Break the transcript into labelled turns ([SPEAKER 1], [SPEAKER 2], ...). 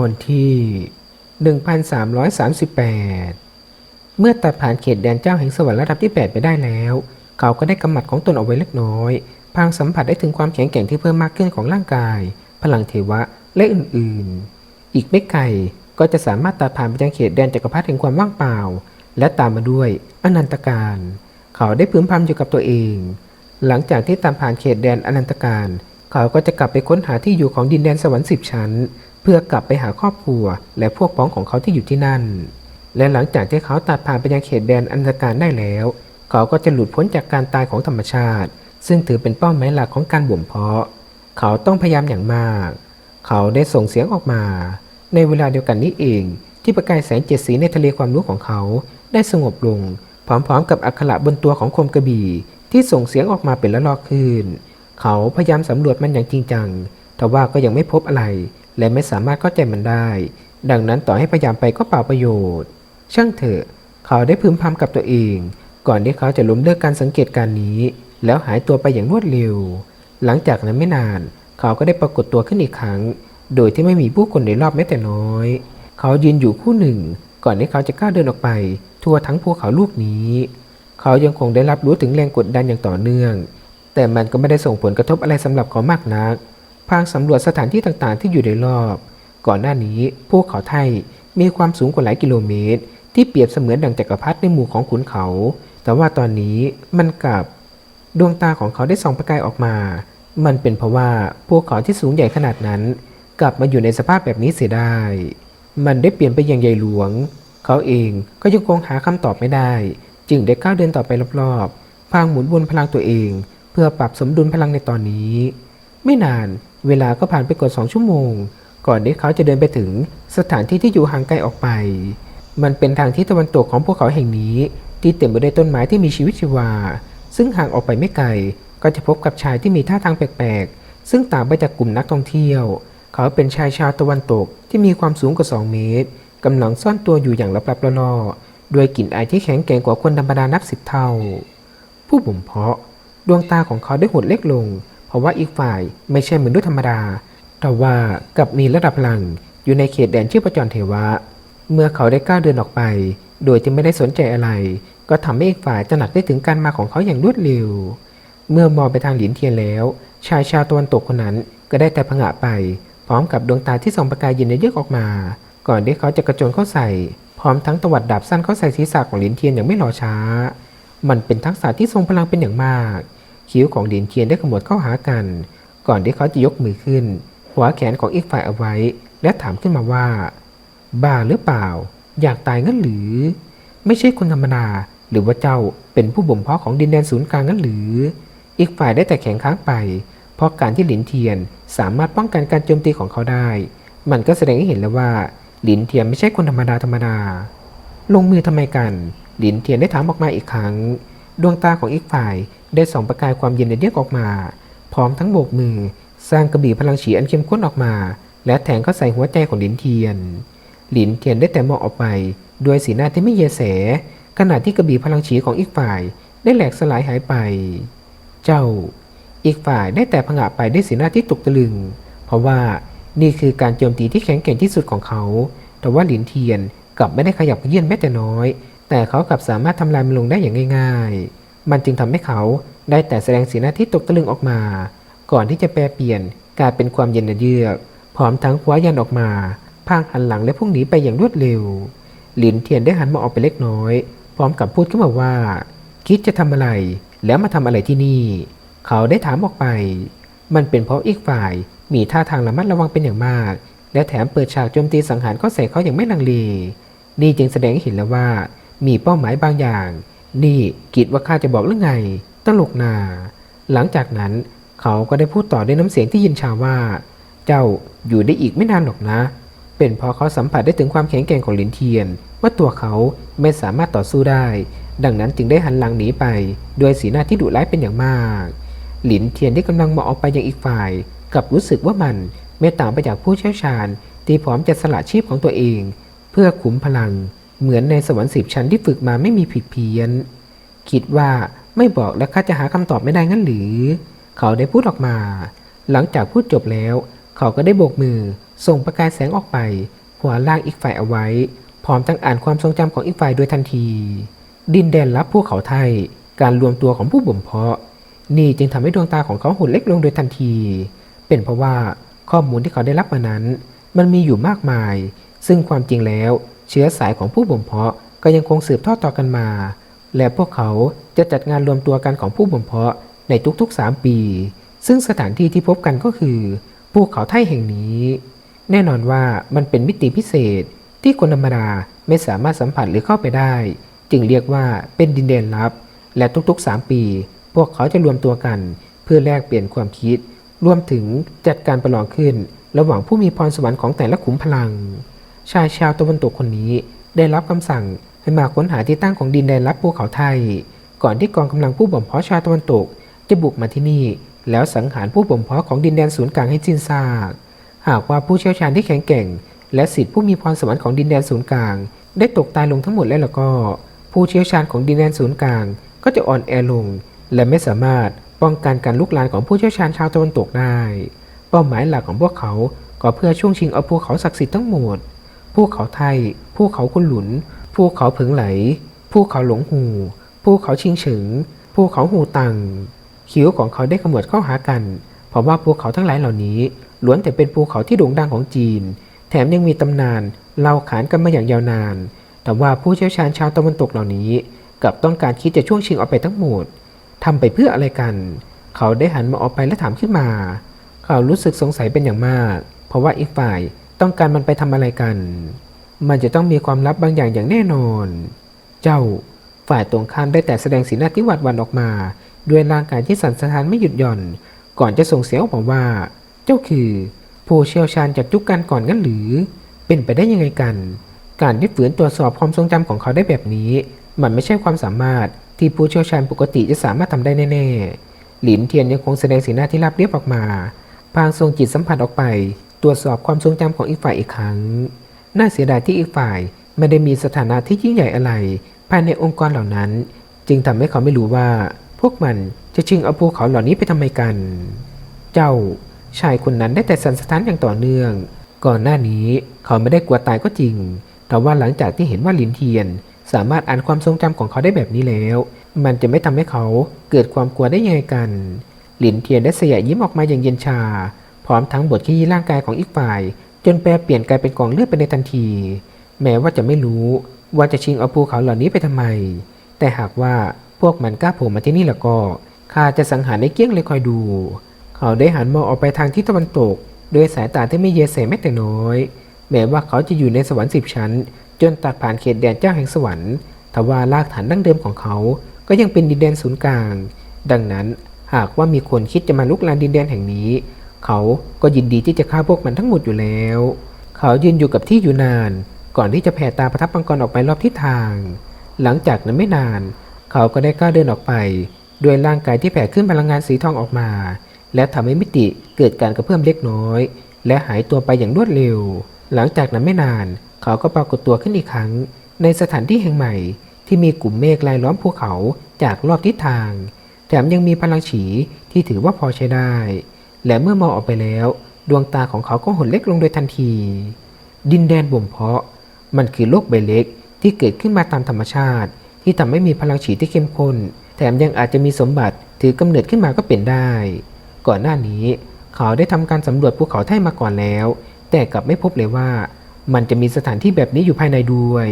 [SPEAKER 1] อนที่ 1338 เมื่อตัดผ่านเขตแดนเจ้าแห่งสวรรค์ระดับที่ 8 ไปได้แล้ว เขาก็ได้กำหมัดของตนเอาไว้เล็กน้อย พางสัมผัสได้ถึงความแข็งแกร่งที่เพิ่มมากขึ้นของร่างกาย พลังเทวะและอื่นๆ อีกไม่ไกลก็จะสามารถตัดผ่านไปยังเขตแดนจักรพรรดิแห่งความว่างเปล่า และตามมาด้วยอนันตการ เขาได้พึมพำอยู่กับตัวเอง หลังจากที่ตามผ่านเขตแดนอนันตการ เขาก็จะกลับไปค้นหาที่อยู่ของดินแดนสวรรค์สิบชั้น เพื่อกลับไปหาครอบครัว และพวกพ้องของเขาที่อยู่ที่นั่น และหลังจากที่เขาตัดผ่านไปยังเขตแดนอันตการได้แล้ว เขาก็จะหลุดพ้นจากการตายของธรรมชาติ ซึ่งถือเป็นเป้าหมายหลักของการบ่มเพาะ เขาต้องพยายามอย่างมาก เขาได้ส่งเสียงออกมา ในเวลาเดียวกันนี้เอง ที่ประกายแสงเจ็ดสีในทะเลความรู้ของเขาได้สงบลง พร้อมๆ กับอักขระบนตัวของคมกระบี่ที่ส่งเสียงออกมาเป็นละลอกคืน เขาพยายามสำรวจมันอย่างจริงจัง แต่ว่าก็ยังไม่พบอะไร และไม่สามารถเข้าใจมันได้ ดังนั้นต่อให้พยายามไปก็เปล่าประโยชน์ ช่างเถอะ เขาได้พึมพำกับตัวเอง ก่อนที่เขาจะล้มเลิกการสังเกตการณ์นี้ แล้วหายตัวไปอย่างรวดเร็ว หลังจากนั้นไม่นาน เขาก็ได้ปรากฏตัวขึ้นอีกครั้ง โดยที่ไม่มีผู้คนในรอบแม้แต่น้อย เขายืนอยู่คู่หนึ่ง ก่อนที่เขาจะก้าวเดินออกไป ทั่วทั้งภูเขาลูกนี้ เขายังคงได้รับรู้ถึงแรงกดดันอย่างต่อเนื่อง แต่มันก็ไม่ได้ส่งผลกระทบอะไรสำหรับเขามากนัก พางสำรวจสถานที่ต่างๆ ที่อยู่ในรอบ ก่อนหน้านี้ภูเขาไทยมีความสูงกว่าหลายกิโลเมตร ที่เปรียบเสมือนดังจักรพรรดิในหมู่ของขุนเขา แต่ว่าตอนนี้มันกลับดวงตาของเขาได้ส่องประกายออกมา มันเป็นเพราะว่าภูเขาที่สูงใหญ่ขนาดนั้น กลับมาอยู่ในสภาพแบบนี้เสียได้ มันได้เปลี่ยนไปอย่างใหญ่หลวง เขาเองก็ยังคงหาคำตอบไม่ได้ จึงได้ก้าวเดินต่อไปรอบๆพางหมุนวนพลังตัวเอง เพื่อปรับสมดุลพลังในตอนนี้ ไม่นาน เวลาก็ผ่านไปกว่าสองชั่วโมง ก่อนที่เขาจะเดินไปถึงสถานที่ที่อยู่ห่างไกลออกไป มันเป็นทางที่ตะวันตกของพวกเขาแห่งนี้ ที่เต็มไปด้วยต้นไม้ที่มีชีวิตชีวา ซึ่งห่างออกไปไม่ไกล ก็จะพบกับชายที่มีท่าทางแปลกๆ ซึ่งต่างไปจากกลุ่มนักท่องเที่ยว เขาเป็นชายชาวตะวันตกที่มีความสูงกว่า 2 เมตรกำลังซ่อนตัวอยู่อย่างลับๆล่อๆด้วยกลิ่นอายที่แข็งแกร่งกว่าคนธรรมดานับสิบเท่า ผู้บ่มเพาะ ดวงตาของเขาได้หดเล็กลง เพราะว่าอีกฝ่ายไม่ใช่มนุษย์ธรรมดา แต่ว่ากับมีระดับพลังอยู่ในเขตแดนชีพจรเทวะ เมื่อเขาได้ก้าวเดินออกไป โดยที่ไม่ได้สนใจอะไร ก็ทำให้อีกฝ่ายตระหนักได้ถึงการมาของเขาอย่างรวดเร็ว เมื่อมองไปทางหลินเทียนแล้ว ชายชาวตะวันตกคนนั้นก็ได้แต่ผงะไป พร้อมกับดวงตาที่ส่องประกายเย็นเยือกออกมา ก่อนที่เขาจะกระโจนเข้าใส่ พร้อมทั้งตวัดดาบสั้นเข้าใส่ศีรษะของหลินเทียนอย่างไม่รอช้า มันเป็นทักษะที่ทรงพลังเป็นอย่างมาก คิ้วของหลินเทียนได้ขมวดเข้าหากัน ก่อนที่เขาจะยกมือขึ้น หัวแขนของอีกฝ่ายเอาไว้ และถามขึ้นมาว่า บ้าหรือเปล่า อยากตายงั้นหรือ ไม่ใช่คนธรรมดา หรือว่าเจ้าเป็นผู้บ่มเพาะของดินแดนศูนย์กลางงั้นหรือ อีกฝ่ายได้แต่แข็งค้างไป เพราะการที่หลินเทียนสามารถป้องกันการโจมตีของเขาได้ มันก็แสดงให้เห็นแล้วว่าหลินเทียนไม่ใช่คนธรรมดาธรรมดา ลงมือทำไมกัน หลินเทียนได้ถามออกมาอีกครั้ง ดวงตาของอีกฝ่ายได้ส่องประกายความเย็นเยือกออกมา พร้อมทั้งโบกมือ สร้างกระบี่พลังฉีอันเข้มข้นออกมา และแทงเข้าใส่หัวใจของหลินเทียน หลินเทียนได้แต่มองออกไปด้วยสีหน้าที่ไม่เยแส ขณะที่กระบี่พลังฉีของอีกฝ่ายได้แหลกสลายหายไป เจ้า อีกฝ่ายได้แต่ผงะไปด้วยสีหน้าที่ตกตะลึง เพราะว่านี่คือการโจมตีที่แข็งแกร่งที่สุดของเขา แต่ว่าหลินเทียนกลับไม่ได้ขยับเยื่อนแม้แต่น้อย แต่เขากลับสามารถทำลายมันลงได้อย่างง่าย ๆ มันจึงทำให้เขาได้แต่แสดงสีหน้าที่ตกตะลึงออกมา ก่อนที่จะแปลเปลี่ยนกลายเป็นความเย็นเยือก พร้อมทั้งคว้ายันออกมาพางหันหลังและพุ่งหนีไปอย่างรวดเร็ว หลินเทียนได้หันมาออกไปเล็กน้อย พร้อมกับพูดขึ้นมาว่า คิดจะทำอะไร แล้วมาทำอะไรที่นี่ เขาได้ถามออกไป มันเป็นเพราะอีกฝ่ายมีท่าทางระมัดระวังเป็นอย่างมาก และแถมเปิดฉากโจมตีสังหารก็ใส่เขาอย่างไม่ลังเล นี่จึงแสดงให้เห็นแล้วว่า มีเป้าหมายบางอย่าง นี่คิดว่าข้าจะบอกหรือไง ตลกนา หลังจากนั้นเขาก็ได้พูดต่อด้วยน้ำเสียงที่ยินชาว่า เจ้าอยู่ได้อีกไม่นานหรอกนะ เป็นเพราะเขาสัมผัสได้ถึงความแข็งแกร่งของหลินเทียน ว่าตัวเขาไม่สามารถต่อสู้ได้ ดังนั้นจึงได้หันหลังหนีไป ด้วยสีหน้าที่ดุร้ายเป็นอย่างมาก หลินเทียนที่กำลังมองออกไปยังอีกฝ่ายกับรู้สึกว่ามันไม่ต่างไปจากผู้เชี่ยวชาญ ที่พร้อมจะสละชีพของตัวเอง เพื่อขุมพลัง เหมือนในสวรรค์สิบชั้นที่ฝึกมาไม่มีผิดเพี้ยน คิดว่าไม่บอกแล้วข้าจะหาคำตอบไม่ได้งั้นหรือ เขาได้พูดออกมา หลังจากพูดจบแล้ว เขาก็ได้โบกมือ ส่งประกายแสงออกไป หัวล่างอีกฝ่ายเอาไว้ พร้อมทั้งอ่านความทรงจำของอีกฝ่ายโดยทันที ดินแดนลับภูเขาไทย การรวมตัวของผู้บ่มเพาะ นี่จึงทำให้ดวงตาของเขาหดเล็กลงโดยทันที เป็นเพราะว่าข้อมูลที่เขาได้รับมานั้น มันมีอยู่มากมาย ซึ่งความจริงแล้ว เชื้อสายของผู้บ่มเพาะก็ยังคงสืบทอดต่อกันมา และพวกเขาจะจัดงานรวมตัวกันของผู้บ่มเพาะในทุกๆ 3 ปี ซึ่งสถานที่ที่พบกันก็คือภูเขาไทยแห่งนี้ แน่นอนว่ามันเป็นมิติพิเศษที่คนธรรมดาไม่สามารถสัมผัสหรือเข้าไปได้ จึงเรียกว่าเป็นดินแดนลับ และทุกๆ 3 ปี พวกเขาจะรวมตัวกัน เพื่อแลกเปลี่ยนความคิด รวมถึงจัดการประลองขึ้น ระหว่างผู้มีพรสวรรค์ของแต่ละขุมพลัง ชายชาวตะวันตกคนนี้ได้รับคำสั่งให้มาค้นหาที่ตั้งของดินแดนลับภูเขาไทย ก่อนที่กองกำลังผู้บ่มเพาะชาวตะวันตก จะบุกมาที่นี่ แล้วสังหารผู้บ่มเพาะของดินแดนศูนย์กลางให้สิ้นซากหากว่าผู้เชี่ยวชาญที่แข็งแกร่ง และสิทธิผู้มีพรสวรรค์ของดินแดนศูนย์กลาง ได้ตกตายลงทั้งหมดแล้วแล้วก็ ผู้เชี่ยวชาญของดินแดนศูนย์กลาง ก็จะอ่อนแอลง และไม่สามารถป้องกันการลุกลามของผู้เชี่ยวชาญชาวตะวันตกได้ เป้าหมายหลักของพวกเขาก็เพื่อช่วงชิงเอาภูเขาศักดิ์สิทธิ์ทั้งหมด ภูเขาไทย ภูเขาคุนหลุน ภูเขาผึงไหล ภูเขาหลงหู ภูเขาชิงเฉิงภูเขาหูตัง คิ้วของเขาได้ขมวดเข้าหากัน เพราะว่าภูเขาทั้งหลายเหล่านี้ล้วนแต่เป็นภูเขาที่โด่งดังของจีน แถมยังมีตำนานเล่าขานกันมาอย่างยาวนาน แต่ว่าผู้เชี่ยวชาญชาวตะวันตกเหล่านี้กลับต้องการคิดจะช่วงชิงเอาไปทั้งหมดทำไปเพื่ออะไรกัน เขาได้หันมาออกไปและถามขึ้นมา เขารู้สึกสงสัยเป็นอย่างมาก เพราะว่าอีกฝ่าย ต้องการมันไปทำอะไรกัน มันจะต้องมีความลับบางอย่างอย่างแน่นอน เจ้าฝ่ายตรงข้ามได้แต่แสดงสีหน้าที่หวาดหวั่นออกมา ด้วยร่างกายที่สั่นสะท้านไม่หยุดหย่อน ก่อนจะส่งเสียงออกมาว่า เจ้าคือ ผู้เชี่ยวชาญจากยุคกันก่อนงั้นหรือ เป็นไปได้ยังไงกัน การที่ฝืนตรวจสอบความทรงจำของเขาได้แบบนี้ มันไม่ใช่ความสามารถที่ผู้เชี่ยวชาญปกติจะสามารถทำได้แน่ๆหลินเทียนยังคงแสดงสีหน้าที่ราบเรียบออกมา พางทรงจิตสัมผัสออกไป ตรวจสอบความทรงจำของอีกฝ่ายอีกครั้ง น่าเสียดายที่อีกฝ่ายไม่ได้มีสถานะที่ยิ่งใหญ่อะไร ภายในองค์กรเหล่านั้น จึงทำให้เขาไม่รู้ว่า พวกมันจะชิงเอาภูเขาเหล่านี้ไปทำไมกัน เจ้าชายคนนั้นได้แต่สันสถานอย่างต่อเนื่อง ก่อนหน้านี้เขาไม่ได้กลัวตายก็จริง แต่ว่าหลังจากที่เห็นว่าลินเทียน สามารถอ่านความทรงจำของเขาได้แบบนี้แล้ว มันจะไม่ทำให้เขาเกิดความกลัวได้ยังไงกันหลินเทียนได้เสยยิ้มออกมาอย่างเย็นชา พร้อมทั้งบทขี้ร่างกายของอีกฝ่าย จนแปรเปลี่ยนกลายเป็นกองเลือดไปในทันที แม้ว่าจะไม่รู้ว่าจะชิงเอาภูเขาเหล่านี้ไปทำไม แต่หากว่าพวกมันกล้าโผล่มาที่นี่แล้วก็ข้าจะสังหารในเกี้ยงเลยคอยดู เขาได้หันมองออกไปทางทิศตะวันตกด้วยสายตาที่ไม่เยแสแม้แต่น้อย แม้ว่าเขาจะอยู่ในสวรรค์สิบชั้น จนตัดผ่านเขตแดนเจ้าแห่งสวรรค์ทว่ารากฐานดั้งเดิมของเขา ก็ยังเป็นดินแดนศูนย์กลาง ดังนั้นหากว่ามีคนคิดจะมาลุกลานดินแดนแห่งนี้ เขาก็ยินดีที่จะฆ่าพวกมันทั้งหมดอยู่แล้ว เขายืนอยู่กับที่อยู่นาน ก่อนที่จะแผ่ตาประทับมังกรออกไปรอบทิศทาง หลังจากนั้นไม่นาน เขาก็ได้ก้าวเดินออกไป ด้วยร่างกายที่แผ่ขึ้นพลังงานสีทองออกมา และทำให้มิติเกิดการกระเพื่อมเล็กน้อย และหายตัวไปอย่างรวดเร็ว หลังจากนั้นไม่นาน เขาก็ปรากฏตัวขึ้นอีกครั้ง ในสถานที่แห่งใหม่ ที่มีกลุ่มเมฆลายล้อมภูเขาจากรอบทิศทาง แถมยังมีพลังฉีที่ถือว่าพอใช้ได้ และเมื่อมองออกไปแล้ว ดวงตาของเขาก็หดเล็กลงโดยทันที ดินแดนบ่มเพาะ มันคือโลกใบเล็กที่เกิดขึ้นมาตามธรรมชาติ ที่ทำให้มีพลังฉีดที่เข้มข้น แถมยังอาจจะมีสมบัติถือกำเนิดขึ้นมาก็เป็นได้ ก่อนหน้านี้เขาได้ทำการสำรวจภูเขาไทยมาก่อนแล้ว แต่กลับไม่พบเลยว่า มันจะมีสถานที่แบบนี้อยู่ภายในด้วย